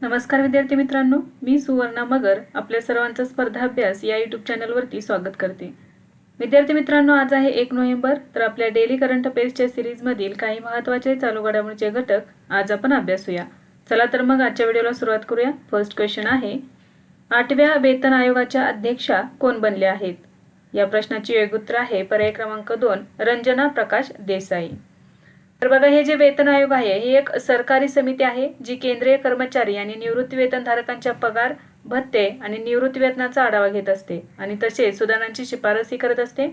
नमस्कार विद्यार्थी मित्रांनो मी सुवर्णा मगर आपल्या सर्वांचा स्पर्धा अभ्यास या यूट्यूब चॅनलवरती स्वागत करते. विद्यार्थी मित्रांनो आज आहे एक नोव्हेंबर तर आपल्या डेली करंट अफेअर्सच्या सिरीजमधील काही महत्त्वाचे चालू घडामोडीचे घटक आज आपण अभ्यासूया चला तर मग आजच्या व्हिडिओला सुरुवात करूया. फर्स्ट क्वेश्चन आहे आठव्या वेतन आयोगाच्या अध्यक्षा कोण बनल्या आहेत? या प्रश्नाची योग्य उत्तर आहे. पर्याय क्रमांक दोन रंजना प्रकाश देसाई. तर बघा हे जे वेतन आयोग आहे ही एक सरकारी समिती आहे जी केंद्रीय कर्मचारी आणि निवृत्ती वेतनधारकांच्या पगार भत्ते आणि निवृत्ती वेतनाचा आढावा घेत असते आणि तसेच सुधारणांची शिफारसही करत असते.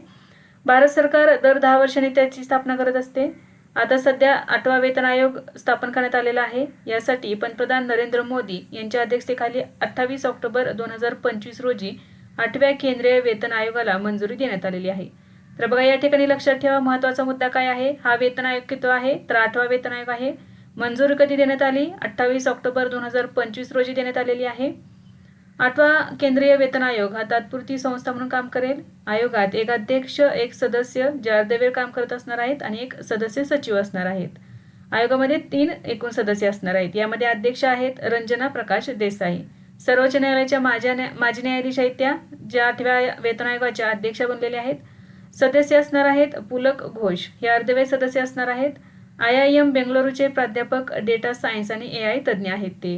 भारत सरकार दर दहा वर्षांनी त्याची स्थापना करत असते. आता सध्या आठवा वेतन आयोग स्थापन करण्यात आलेला आहे. यासाठी पंतप्रधान नरेंद्र मोदी यांच्या अध्यक्षतेखाली अठ्ठावीस ऑक्टोबर दोन हजार पंचवीस रोजी आठव्या केंद्रीय वेतन आयोगाला मंजुरी देण्यात आलेली आहे. तर बघा या ठिकाणी लक्षात ठेवा महत्त्वाचा मुद्दा काय आहे? हा वेतन आयोग किती आहे? तर आठवा वेतन आयोग आहे. मंजूर कधी देण्यात आली? अठ्ठावीस ऑक्टोबर दोन हजार पंचवीस रोजी देण्यात आलेली आहे. आठवा केंद्रीय वेतन आयोग. हा तात्पुरती संस्था म्हणून काम करेल. आयोगात एक अध्यक्ष एक सदस्य जे अर्धवेळ काम करत असणार आहेत आणि एक सदस्य सचिव असणार आहेत. आयोगामध्ये तीन एकूण सदस्य असणार आहेत. यामध्ये अध्यक्ष आहेत रंजना प्रकाश देसाई. सर्वोच्च न्यायालयाच्या माझ्या न्या माजी न्यायाधीश आहेत त्या ज्या आठव्या वेतन आयोगाच्या अध्यक्ष बनलेल्या आहेत. सदस्य असणार आहेत पुलक घोष. हे अर्धवेळ सदस्य असणार आहेत. आय आय एम बेंगळुरूचे प्राध्यापक डेटा सायन्स आणि ए आय तज्ज्ञ आहेत ते.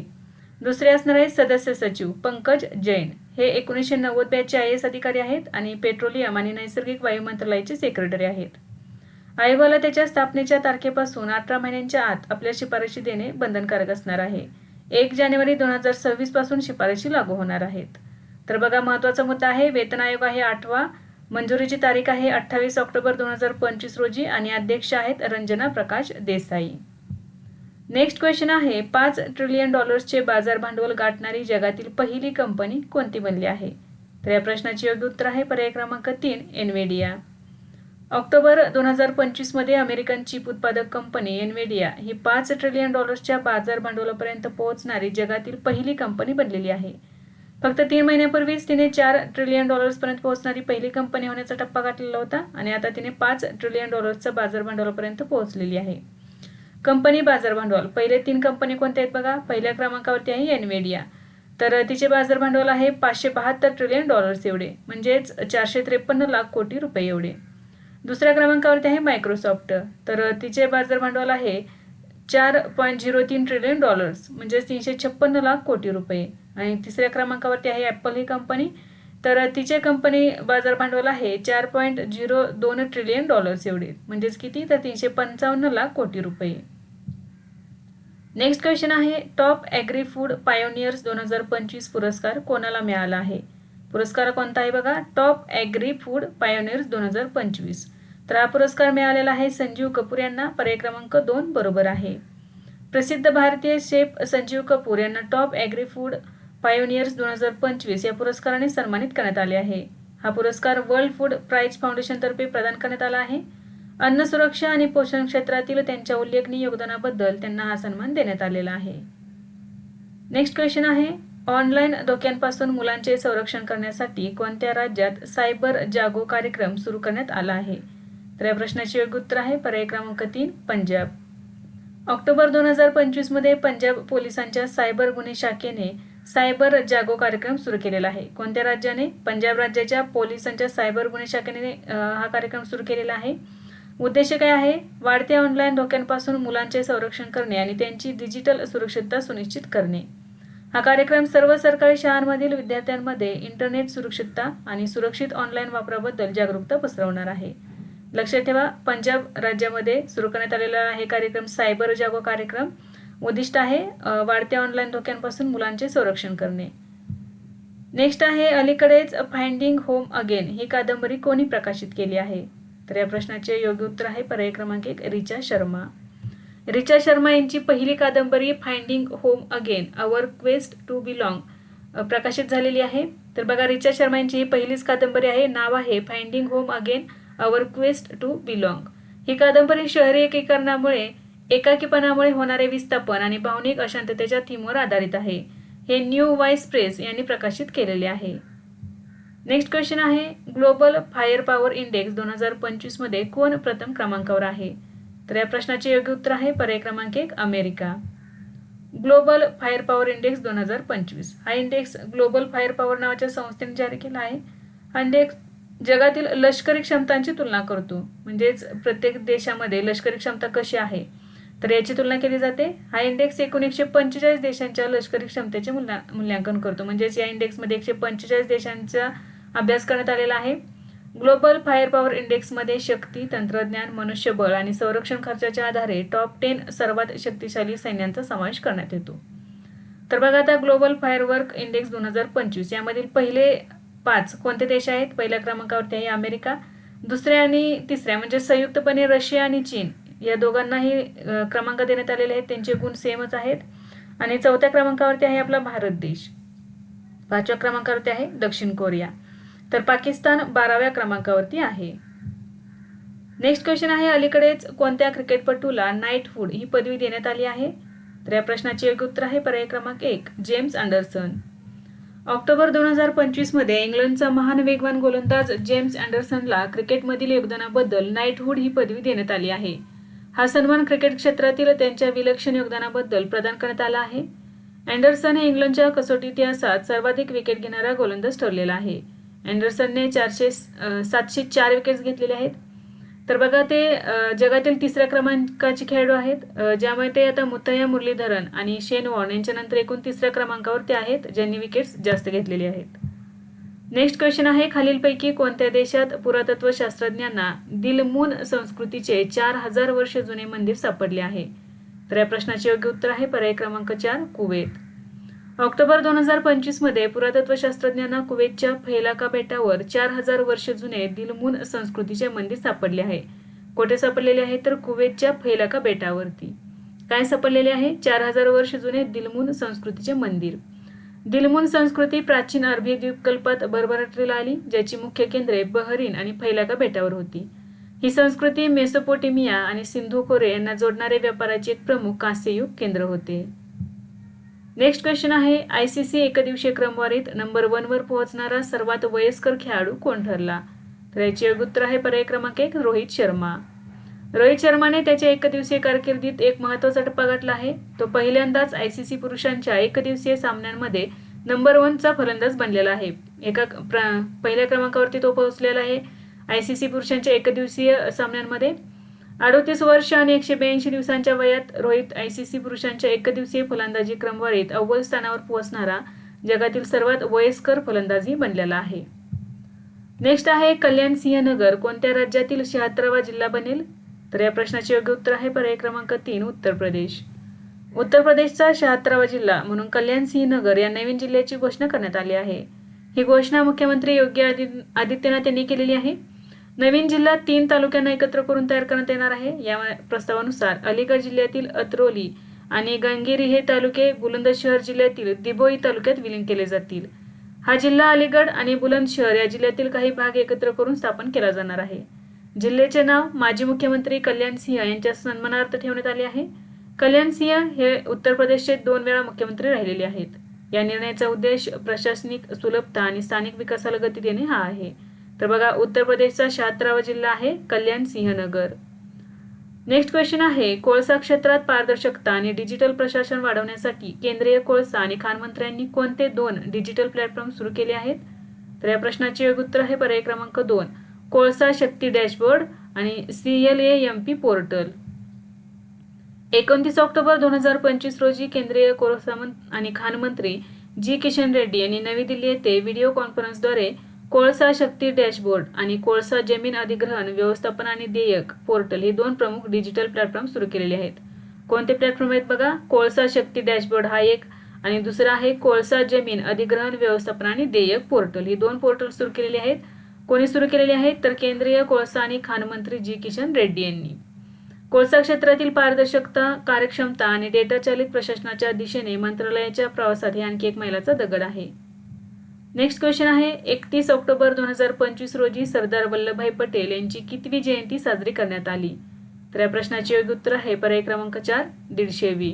दुसरे असणार आहेत सदस्य सचिव पंकज जैन. हे एकोणीसशे नव्वद बॅचचे आय एस अधिकारी आहेत आणि पेट्रोलियम आणि नैसर्गिक वायू मंत्रालयाचे सेक्रेटरी आहेत. आयोगाला त्याच्या स्थापनेच्या तारखेपासून अठरा महिन्यांच्या आत आपल्या शिफारशी देणे बंधनकारक असणार आहे. एक जानेवारी दोन हजार सव्वीसपासून शिफारशी लागू होणार आहेत. तर बघा महत्त्वाचा मुद्दा आहे वेतन आयोग आहे आठवा मंजुरीची तारीख आहे अठ्ठावीस ऑक्टोबर दोन हजार पंचवीस रोजी आणि अध्यक्ष आहेत रंजना प्रकाश देसाई. नेक्स्ट क्वेश्चन आहे पाच ट्रिलियन डॉलर्सचे बाजार भांडवल गाठणारी जगातील पहिली कंपनी कोणती बनली आहे? तर या प्रश्नाचे योग्य उत्तर आहे पर्याय क्रमांक तीन एनवेडिया ऑक्टोबर दोन हजार पंचवीसमध्ये अमेरिकन चिप उत्पादक कंपनी एनवेडिया ही पाच ट्रिलियन डॉलर्सच्या बाजार भांडवलापर्यंत पोहोचणारी जगातील पहिली कंपनी बनलेली आहे. फक्त तीन महिन्यापूर्वीच तिने चार ट्रिलियन डॉलर्सपर्यंत पोहोचणारी पहिली कंपनी होण्याचा टप्पा गाठलेला होता आणि आता तिने पाच ट्रिलियन डॉलर्सचं बाजार भांडवलापर्यंत पोहोचलेली आहे. कंपनी बाजार भांडवल. पहिले तीन कंपनी कोणत्या आहेत बघा? पहिल्या क्रमांकावरती आहे एनवेडिया तर तिचे बाजार भांडवल आहे पाचशे बहात्तर ट्रिलियन डॉलर्स एवढे. म्हणजेच चारशे त्रेपन्न लाख कोटी रुपये एवढे. दुसऱ्या क्रमांकावरती आहे मायक्रोसॉफ्ट तर तिचे बाजार भांडवल आहे चार पॉईंट झिरो तीन ट्रिलियन डॉलर्स म्हणजेच तीनशे छप्पन्न लाख कोटी रुपये. आणि तिसऱ्या क्रमांकावरती आहे ॲपल ही कंपनी तर तिचे कंपनी बाजार भांडवल आहे चार पॉईंट झिरो दोन ट्रिलियन डॉलर्स एवढे. म्हणजेच किती? तर तीनशे पंचावन्न लाख कोटी रुपये. नेक्स्ट क्वेश्चन आहे टॉप ॲग्री फूड पायोनियर्स दोन हजार पंचवीस पुरस्कार कोणाला मिळाला आहे? पुरस्कार कोणता आहे बघा? टॉप ॲग्री फूड पायोनियर्स दोन हजार पंचवीस. तर हा पुरस्कार मिळालेला आहे संजीव कपूर यांना. पर्याय क्रमांक दोन बरोबर आहे. प्रसिद्ध भारतीय शेफ संजीव कपूर यांना टॉप ॲग्री फूड पायोनियर्स दोन हजार पंचवीस या पुरस्काराने सन्मानित करण्यात आले आहे. हा पुरस्कार वर्ल्ड फूड प्राईज फाउंडेशनतर्फे प्रदान करण्यात आला आहे. अन्न सुरक्षा आणि पोषण क्षेत्रातील त्यांच्या उल्लेखनीय योगदानाबद्दल त्यांना हा सन्मान देण्यात आलेला आहे. नेक्स्ट क्वेश्चन आहे ऑनलाईन धोक्यांपासून मुलांचे संरक्षण करण्यासाठी कोणत्या राज्यात सायबर जागो कार्यक्रम सुरू करण्यात आला आहे? तर या प्रश्नाचे योग्य उत्तर आहे पर्याय क्रमांक तीन पंजाब. ऑक्टोबर दोन हजार पंचवीसमध्ये पंजाब पोलिसांच्या सायबर गुन्हे शाखेने सायबर जागो कार्यक्रम सुरू केलेला आहे. कोणत्या राज्याने? पंजाब राज्याच्या पोलिसांच्या सायबर गुन्हे शाखेने हा कार्यक्रम सुरू केलेला आहे. उद्देश काय आहे? वाढत्या ऑनलाईन धोक्यांपासून मुलांचे संरक्षण करणे आणि त्यांची डिजिटल सुरक्षितता सुनिश्चित करणे. हा कार्यक्रम सर्व सरकारी शाळांमधील विद्यार्थ्यांमध्ये इंटरनेट सुरक्षितता आणि सुरक्षित ऑनलाईन वापराबद्दल जागरूकता पसरवणार आहे. लक्षात ठेवा पंजाब राज्यामध्ये सुरू करण्यात आलेला आहे कार्यक्रम सायबर जागो कार्यक्रम. उद्दिष्ट आहे वाढत्या ऑनलाईन धोक्यांपासून मुलांचे संरक्षण करणे. नेक्स्ट आहे अलीकडेच फाइंडिंग होम अगेन ही कादंबरी कोणी प्रकाशित केली आहे? तर या प्रश्नाचे योग्य उत्तर आहे पर्याय क्रमांक एक रिचा शर्मा. रिचा शर्मा यांची पहिली कादंबरी finding home again our quest to belong प्रकाशित झालेली आहे. तर बघा रिचा शर्मा यांची ही पहिलीच कादंबरी आहे. नाव आहे finding home again our quest to belong ही कादंबरी शहरी एकीकरणामुळे एकाकीपणामुळे होणारे विस्थापन आणि भावनिक अशांततेच्या थीमवर आधारित आहे. हे न्यू वाईस प्रेस यांनी प्रकाशित केलेले आहे. नेक्स्ट क्वेश्चन आहे ग्लोबल फायर पॉवर इंडेक्स दोन हजार पंचवीसमध्ये कोण प्रथम क्रमांकावर आहे? तर या प्रश्नाचे योग्य उत्तर आहे पर्याय क्रमांक एक America. Global fire power index दोन हजार पंचवीस. हा इंडेक्स ग्लोबल फायर पॉवर नावाच्या संस्थेने जारी केला आहे. हा इंडेक्स जगातील लष्करी क्षमतांची तुलना करतो. म्हणजेच प्रत्येक देशामध्ये लष्करी क्षमता कशी आहे? तर याची तुलना केली जाते. हा इंडेक्स एकूण एकशे पंचेचाळीस देशांच्या लष्करी क्षमतेचे मूल्या मूल्यांकन करतो. म्हणजेच या इंडेक्समध्ये एकशे पंचेचाळीस देशांचा अभ्यास करण्यात आलेला आहे. ग्लोबल फायर पॉवर इंडेक्समध्ये शक्ती तंत्रज्ञान मनुष्यबळ आणि संरक्षण खर्चाच्या आधारे टॉप टेन सर्वात शक्तिशाली सैन्यांचा समावेश करण्यात येतो. तर बघा आता ग्लोबल फायरवर्क इंडेक्स दोन हजार पंचवीस. यामधील पहिले पाच कोणते देश आहेत? पहिल्या क्रमांकावरती आहे अमेरिका. दुसऱ्या आणि तिसऱ्या म्हणजे संयुक्तपणे रशिया आणि चीन. या दोघांनाही क्रमांक देण्यात आलेले आहेत. त्यांचे गुण सेमच आहेत. आणि चौथ्या क्रमांकावरती आहे आपला भारत देश. पाचव्या क्रमांकावरती आहे दक्षिण कोरिया. तर पाकिस्तान बाराव्या क्रमांकावरती आहे. नेक्स्ट क्वेश्चन आहे अलीकडेच कोणत्या क्रिकेटपटूला नाईटहूड ही पदवी देण्यात आली आहे? तर या प्रश्नाचे योग्य उत्तर आहे पर्याय क्रमांक एक जेम्स अँडरसन. ऑक्टोबर दोन हजार पंचवीसमध्ये इंग्लंडचा महान वेगवान गोलंदाज जेम्स अँडरसनला क्रिकेटमधील योगदानाबद्दल नाईटहूड ही पदवी देण्यात आली आहे. हा सन्मान क्रिकेट क्षेत्रातील त्यांच्या विलक्षण योगदानाबद्दल प्रदान करण्यात आला आहे. अँडरसन हे इंग्लंडच्या कसोटी इतिहासात सर्वाधिक विकेट घेणारा गोलंदाज ठरलेला आहे. अँडरसनने चारशे सातशे चार विकेट्स घेतलेले आहेत. तर बघा ते जगातील तिसऱ्या क्रमांकाचे खेळाडू आहेत. ज्यामुळे ते आता मुथय्या मुरलीधरन आणि शेन वॉर्न यांच्यानंतर एकूण तिसऱ्या क्रमांकावर ते आहेत ज्यांनी विकेट्स जास्त घेतलेले आहेत. नेक्स्ट क्वेश्चन आहे खालीलपैकी कोणत्या देशात पुरातत्व शास्त्रज्ञांना दिलमून संस्कृतीचे चार हजार वर्ष जुने मंदिर सापडले आहे? तर या प्रश्नाचे योग्य उत्तर आहे पर्याय क्रमांक चार कुवेत. ऑक्टोबर दोन हजार पंचवीसमध्ये पुरातत्व शास्त्रज्ञांना कुवेतच्या फैलाका बेटावर चार हजार वर्ष जुने दिलमून संस्कृतीचे मंदिर सापडले आहे. कोठे सापडलेले आहे? तर कुवेतच्या फैलाका बेटावरती. काय सापडलेले आहे? चार हजार वर्ष जुने दिलमून संस्कृतीचे मंदिर. दिलमून संस्कृती प्राचीन अरबी द्वीपकल्पात भरभराटीला आली ज्याची मुख्य केंद्रे बहरीन आणि फैलाका बेटावर होती. ही संस्कृती मेसोपोटेमिया आणि सिंधू खोरे यांना जोडणारे व्यापाराचे एक प्रमुख कांस्ययुग केंद्र होते. नेक्स्ट क्वेश्चन आहे आय सी सी एकदिवसीय क्रमवारीत नंबर वनवर पोहोचणारा सर्वात वयस्कर खेळाडू कोण ठरला? तर याचे उत्तर आहे पर्याय क्रमांक एक रोहित शर्मा. रोहित शर्माने त्याच्या एकदिवसीय कारकिर्दीत एक महत्त्वाचा टप्पा गाठला आहे. तो पहिल्यांदाच आय सी सी पुरुषांच्या एकदिवसीय सामन्यांमध्ये नंबर वनचा फलंदाज बनलेला आहे. एका पहिल्या क्रमांकावरती तो पोहोचलेला आहे. आय सी सी पुरुषांच्या एकदिवसीय सामन्यांमध्ये अडोतीस वर्ष आणि एकशे ब्याऐंशी दिवसांच्या वयात रोहित आय सी सी पुरुषांच्या एकदिवसीय फलंदाजी क्रमवारीत अव्वल स्थानावर पोहोचणारा जगातील सर्वात वयस्कर फलंदाजी बनलेला आहे. नेक्स्ट आहे कल्याण सिंह नगर कोणत्या राज्यातील शहात्तरावा जिल्हा बनेल? तर या प्रश्नाचे योग्य उत्तर आहे पर्याय क्रमांक तीन उत्तर प्रदेश. उत्तर प्रदेशचा शहात्तरावा जिल्हा म्हणून कल्याण सिंह नगर या नवीन जिल्ह्याची घोषणा करण्यात आली आहे. ही घोषणा मुख्यमंत्री योगी आदि आदित्यनाथ यांनी केलेली आहे. नवीन जिल्हा तीन तालुक्यांना एकत्र करून तयार करण्यात येणार आहे. या प्रस्तावानुसार अलीगड जिल्ह्यातील अत्रोली आणि गंगेरी हे तालुके बुलंदशहर जिल्ह्यातील दिबोई तालुक्यात विलीन केले जातील. हा जिल्हा अलीगड आणि बुलंदशहर या जिल्ह्यातील काही भाग एकत्र करून स्थापन केला जाणार आहे. जिल्ह्याचे नाव माजी मुख्यमंत्री कल्याण सिंह यांच्या सन्मानार्थ ठेवण्यात आले आहे. कल्याण सिंह हे उत्तर प्रदेशचे दोन वेळा मुख्यमंत्री राहिलेले आहेत. या निर्णयाचा उद्देश प्रशासनिक सुलभता आणि स्थानिक विकासाला गती देणे हा आहे. तर बघा उत्तर प्रदेशचा शहात्तरावा जिल्हा आहे कल्याण सिंहनगर नेक्स्ट क्वेश्चन आहे कोळसा क्षेत्रात पारदर्शकता आणि डिजिटल प्रशासन वाढवण्यासाठी केंद्रीय कोळसा आणि खाण मंत्र्यांनी कोणते दोन डिजिटल प्लॅटफॉर्म सुरू केले आहेत? तर या प्रश्नाचे योग्य उत्तर आहे पर्याय क्रमांक दोन. कोळसा शक्ती डॅशबोर्ड आणि C L A M P portal. एकोणतीस ऑक्टोबर दोन हजार पंचवीस रोजी केंद्रीय कोळसा मं- आणि खान मंत्री जी किशन रेड्डी यांनी नवी दिल्ली येथे व्हिडिओ कॉन्फरन्सद्वारे कोळसा शक्ती डॅशबोर्ड आणि कोळसा जमीन अधिग्रहण व्यवस्थापन आणि देयक पोर्टल हे दोन प्रमुख डिजिटल प्लॅटफॉर्म सुरू केलेले आहेत. कोणते प्लॅटफॉर्म आहेत बघा? कोळसा शक्ती डॅशबोर्ड हा एक आणि दुसरा आहे कोळसा जमीन अधिग्रहण व्यवस्थापन आणि देयक पोर्टल. ही दोन पोर्टल सुरू केलेली आहेत. कोणी सुरू केलेली आहेत तर केंद्रीय कोळसा आणि खाणमंत्री जी. किशन रेड्डी यांनी. कोळसा क्षेत्रातील पारदर्शकता कार्यक्षमता आणि डेटा चालित प्रशासनाच्या दिशेने मंत्रालयाच्या प्रवासात हे आणखी एक मैलाचा दगड आहे. नेक्स्ट क्वेश्चन आहे एकतीस ऑक्टोबर दोन हजार पंचवीस रोजी सरदार वल्लभभाई पटेल यांची कितवी जयंती साजरी करण्यात आली? तर या प्रश्नाचे योग्य उत्तर आहे पर्याय क्रमांक चार दीडशेवी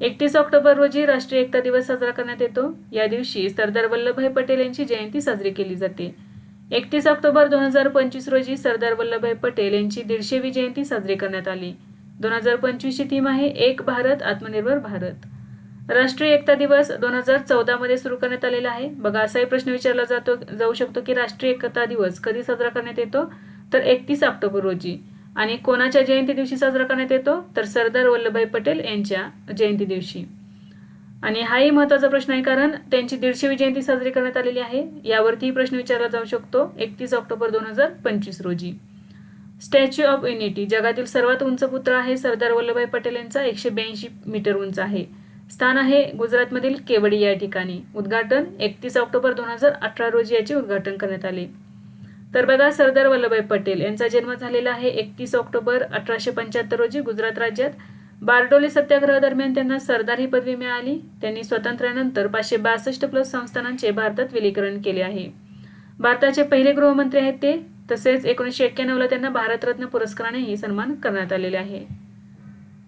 एकतीस ऑक्टोबर रोजी राष्ट्रीय एकता दिवस साजरा करण्यात येतो. या दिवशी सरदार वल्लभभाई पटेल यांची जयंती साजरी केली जाते. एकतीस ऑक्टोबर दोन हजार पंचवीस रोजी सरदार वल्लभभाई पटेल यांची दीडशेवी जयंती साजरी करण्यात आली. दोन हजार पंचवीसची थीम आहे एक भारत आत्मनिर्भर भारत. राष्ट्रीय एकता दिवस दोन हजार चौदामध्ये सुरू करण्यात आलेला आहे. बघा असाही प्रश्न विचारला जातो जाऊ शकतो की राष्ट्रीय एकता दिवस कधी साजरा करण्यात येतो? तर एकतीस ऑक्टोबर रोजी. आणि कोणाच्या जयंती दिवशी साजरा करण्यात येतो? तर सरदार वल्लभभाई पटेल यांच्या जयंती दिवशी. आणि हाही महत्त्वाचा प्रश्न आहे कारण त्यांची दीडशेवी जयंती साजरी करण्यात आलेली आहे. यावरतीही प्रश्न विचारला जाऊ शकतो एकतीस ऑक्टोबर दोन हजार पंचवीस रोजी. स्टॅच्यू ऑफ युनिटी जगातील सर्वात उंच पुतळा आहे सरदार वल्लभभाई पटेल यांचा एकशे ब्याऐंशी मीटर उंच आहे. स्थान आहे गुजरातमधील केवडी या ठिकाणी. उद्घाटन एकतीस ऑक्टोबर दोन हजार अठरा रोजी याचे उद्घाटन करण्यात आले. तर बघा सरदार वल्लभभाई पटेल यांचा जन्म झालेला आहे एकतीस ऑक्टोबर अठराशे पंच्याहत्तर रोजी गुजरात राज्यात बारडोली सत्याग्रह दरम्यान त्यांना सरदार ही पदवी मिळाली. त्यांनी स्वातंत्र्यानंतर पाचशे बासष्ट प्लस संस्थानांचे भारतात विलीकरण केले आहे. भारताचे पहिले गृहमंत्री आहेत ते. तसेच एकोणीसशे एक्क्याण्णवला त्यांना भारतरत्न पुरस्कारानेही सन्मान करण्यात आलेले आहे.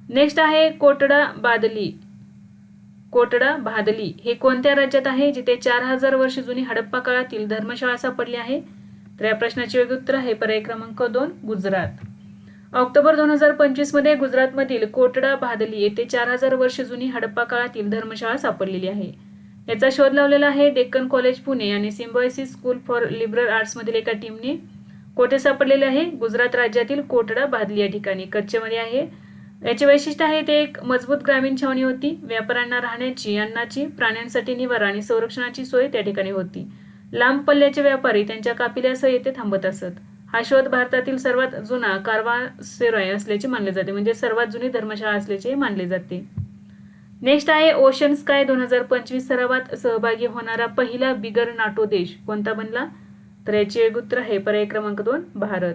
नेक्स्ट आहे कोटडा बादली. कोटडा भादली हे कोणत्या राज्यात आहे? जिथे चार हजार वर्ष जुनी हडप्पा काळातील धर्मशाळा सापडली आहे? तर या प्रश्नाचे योग्य उत्तर आहे पर्याय क्रमांक दोन गुजरात. ऑक्टोबर दोन हजार पंचवीसमध्ये गुजरातमधील कोटडा भादली येथे चार हजार वर्ष जुनी हडप्पा काळातील धर्मशाळा सापडलेली आहे. याचा शोध लावलेला आहे डेक्कन कॉलेज पुणे आणि Symbiosis school for liberal arts मधील एका टीमने. कोठे सापडलेले आहे? गुजरात राज्यातील कोटडा भादली या ठिकाणी. कच्चेमध्ये आहे. याचे वैशिष्ट्य आहे ते एक मजबूत ग्रामीण छावणी होती. व्यापाऱ्यांना राहण्याची अन्नाची प्राण्यांसाठी निवारा आणि संरक्षणाची सोय त्या ठिकाणी होती. लांब पल्ल्याचे व्यापारी त्यांच्या कापिल्यासह येथे थांबत असत. हा शोध भारतातील सर्वात जुना कारवा सेरॉय असल्याचे मानले जाते. म्हणजे सर्वात जुनी धर्मशाळा असल्याचे मानले जाते. नेक्स्ट आहे ओशन स्काय दोन हजार पंचवीस सरावात सहभागी होणारा पहिला बिगर नाटो देश कोणता बनला? तर याचे एक उत्तर आहे पर्याय क्रमांक दोन भारत.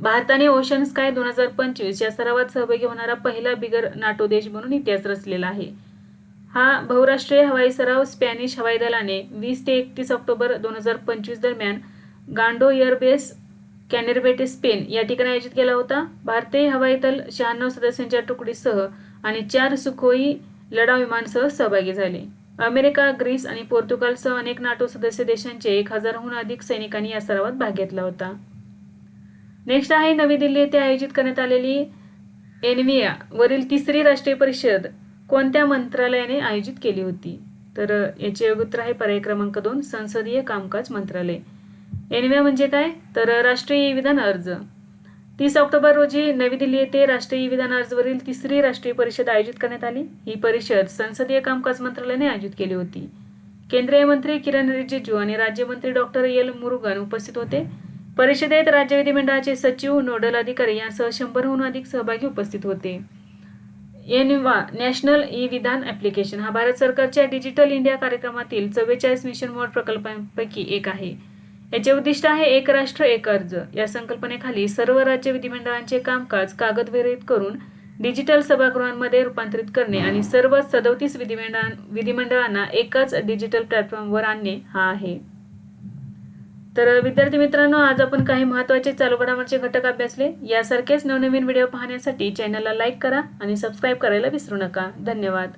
भारताने ओशन स्काय दोन हजार पंचवीस या सरावात सहभागी होणारा पहिला बिगर नाटो देश म्हणून इतिहास रचलेला आहे. हा बहुराष्ट्रीय हवाई सराव स्पॅनिश हवाई दलाने वीस ते एकतीस ऑक्टोबर दोन हजार पंचवीस दरम्यान गांडो एअरबेस कॅनेरबेटे स्पेन या ठिकाणी आयोजित केला होता. भारतीय हवाई दल शहाण्णव सदस्यांच्या तुकडीसह आणि चार सुखोई लढाऊ विमानसह सहभागी झाले. अमेरिका ग्रीस आणि पोर्तुगालसह अनेक नाटो सदस्य देशांचे एक हजारहून अधिक सैनिकांनी या सरावात भाग घेतला होता. नेक्स्ट आहे नवी दिल्ली येथे आयोजित करण्यात आलेली एनविया वरील तिसरी राष्ट्रीय परिषद कोणत्या मंत्रालयाने आयोजित केली होती? तर याचे योग्य उत्तर आहे पर्याय क्रमांक दोन संसदीय कामकाज मंत्रालय. एनविया म्हणजे काय? तर राष्ट्रीय विधान अर्ज. तीस ऑक्टोबर रोजी नवी दिल्ली येथे राष्ट्रीय विधान अर्जवरील तिसरी राष्ट्रीय परिषद आयोजित करण्यात आली. ही परिषद संसदीय कामकाज मंत्रालयाने आयोजित केली होती. केंद्रीय मंत्री किरण रिजिजू आणि राज्यमंत्री डॉक्टर एल. मुरुगन उपस्थित होते. परिषदेत राज्य विधिमंडळाचे सचिव नोडल अधिकारी यांसह शंभरहून अधिक सहभागी उपस्थित होते. NeVA national e Vidhan application हा भारत सरकारच्या डिजिटल इंडिया कार्यक्रमातील चव्वेचाळीस मिशन मोड प्रकल्पांपैकी एक आहे. याचे उद्दिष्ट आहे एक राष्ट्र एक अर्ज. या संकल्पनेखाली सर्व राज्य विधिमंडळांचे कामकाज कागदविरहित करून डिजिटल सभागृहांमध्ये रूपांतरित करणे आणि सर्व सदोतीस विधिमंडळां विधिमंडळांना एकाच डिजिटल प्लॅटफॉर्मवर आणणे हा आहे. तर विद्यार्थी मित्रांनो आज आपण काही महत्त्वाचे चालू घडामोडीचे घटक अभ्यासले. यासारखेच नवनवीन व्हिडिओ पाहण्यासाठी चॅनलला लाईक करा आणि सबस्क्राईब करायला विसरू नका. धन्यवाद.